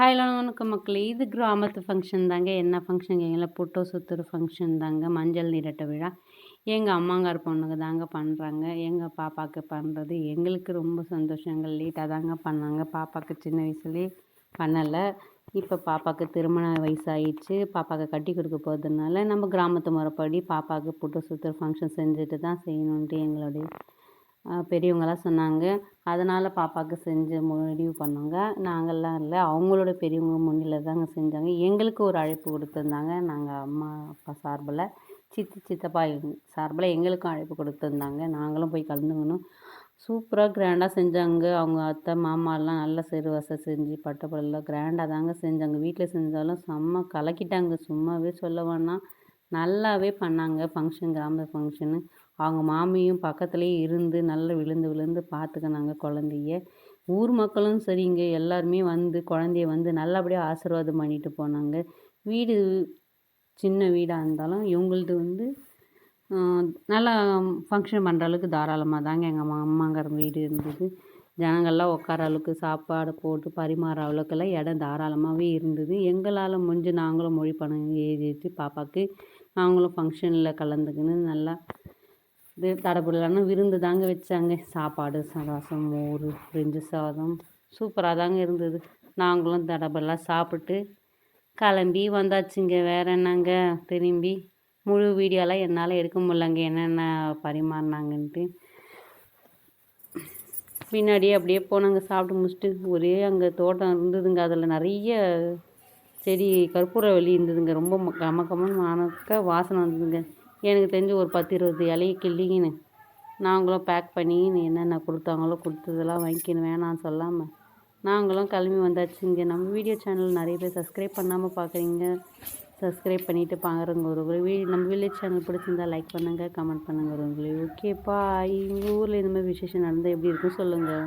Hello வணக்கம் மக்களே இது கிராமத்து ஃபங்க்ஷன் தாங்க. என்ன ஃபங்க்ஷன் கேங்கள புட்டோ சுத்துற ஃபங்க்ஷன் தாங்க. மஞ்சள் நீரட்ட விழா. எங்கள் அம்மாங்கார் பொண்ணுங்க தாங்க பண்ணுறாங்க எங்கள் பாப்பாவுக்கு பண்ணுறது எங்களுக்கு ரொம்ப சந்தோஷங்கள். லேட்டாக தாங்க பண்ணாங்க. பாப்பாவுக்கு சின்ன வயசுலேயே பண்ணலை. இப்போ பாப்பாவுக்கு திருமண வயசாகிடுச்சு பாப்பாவுக்கு கட்டி கொடுக்க போகிறதுனால நம்ம கிராமத்து முறைப்படி பாப்பாவுக்கு புட்டோ சுத்துற ஃபங்க்ஷன் செஞ்சுட்டு தான் செய்யணுன்ட்டு எங்களுடைய பெரியவங்களாம் சொன்னாங்க. அதனால் பாப்பாவுக்கு செஞ்சு முடிவு பண்ணோங்க. நாங்கள்லாம் இல்லை. அவங்களோட பெரியவங்க முன்னிலையில் தாங்க செஞ்சாங்க. எங்களுக்கு ஒரு அழைப்பு கொடுத்துருந்தாங்க. நாங்கள் அம்மா அப்பா சார்பில் சித்தி சித்தப்பா சார்பில் எங்களுக்கும் அழைப்பு கொடுத்துருந்தாங்க. நாங்களும் போய் கலந்துக்கணும். சூப்பராக கிராண்டாக செஞ்சாங்க. அவங்க அத்தை மாமாலாம் நல்லா சிறுவசை செஞ்சு பட்டப்படலாம் கிராண்டாக தாங்க செஞ்சாங்க. வீட்டில் செஞ்சாலும் செம்ம கலக்கிட்டாங்க. சும்மாவே சொல்ல வேணாம். நல்லாவே பண்ணாங்க. ஃபங்க்ஷன் கிராம ஃபங்க்ஷனு அவங்க மாமியும் பக்கத்துலேயே இருந்து நல்லா விழுந்து விழுந்து பார்த்துக்கினாங்க குழந்தைய. ஊர் மக்களும் சரிங்க. எல்லாருமே வந்து குழந்தைய வந்து நல்லபடியாக ஆசீர்வாதம் பண்ணிட்டு போனாங்க. வீடு சின்ன வீடாக இருந்தாலும் இவங்களது வந்து நல்லா ஃபங்க்ஷன் பண்ணுற அளவுக்கு தாராளமாக தாங்க எங்கள் அம்மா அம்மாங்கிற வீடு இருந்தது. ஜனங்கள்லாம் உட்கார அளவுக்கு சாப்பாடு போட்டு பரிமாற அளவுக்கெல்லாம் இடம் தாராளமாகவே இருந்தது. எங்களால் முடிஞ்சு நாங்களும் மொழி பணம் எழுதிட்டு பாப்பாவுக்கு நாங்களும் ஃபங்க்ஷனில் கலந்துக்கின்னு நல்லா இது தடபுடலான விருந்து தாங்க வச்சாங்க. சாப்பாடு சதாசம் ரசம் மோர் பிரிஞ்சு சாதம். சூப்பராக தாங்க இருந்தது. நாங்களும் தடபெல்லாம் சாப்பிட்டு கிளம்பி வந்தாச்சுங்க. வேற என்னங்க? திரும்பி முழு வீடியோலாம் என்னால் எடுக்க முடியலங்க. என்னென்ன பரிமாறினாங்கன்ட்டு. பின்னாடியே அப்படியே போனாங்க சாப்பிட்டு முடிச்சுட்டு ஒரே அங்கே தோட்டம் இருந்ததுங்க. அதில் நிறைய செடி கற்பூரவள்ளி இருந்ததுங்க. ரொம்ப ம- கம கமன்னு மணக்க வாசனை வந்ததுங்க. எனக்கு தெரிஞ்சு ஒரு பத்து இருபது இலையை கிள்ளிங்கன்னு நாங்களும் பேக் பண்ணி என்னென்ன கொடுத்தாங்களோ கொடுத்ததெல்லாம் வாங்கிக்கின்னு வேணான்னு சொல்லாமல் நாங்களும் கிளம்பி வந்தாச்சுங்க. நம்ம வீடியோ சேனல் நிறைய பேர் சப்ஸ்கிரைப் பண்ணாமல் பார்க்குறீங்க சப்ஸ்கிரைப் பண்ணிவிட்டு பாருங்க ஒரு வீ நம்ம வில்லேஜ் சேனல் பிடிச்சிருந்தா லைக் பண்ணுங்கள் கமெண்ட் பண்ணுங்கள் ஒரு ஓகேப்பா எங்கள் ஊரில் இந்த மாதிரி விசேஷம் நடந்தால் எப்படி இருக்குன்னு சொல்லுங்கள்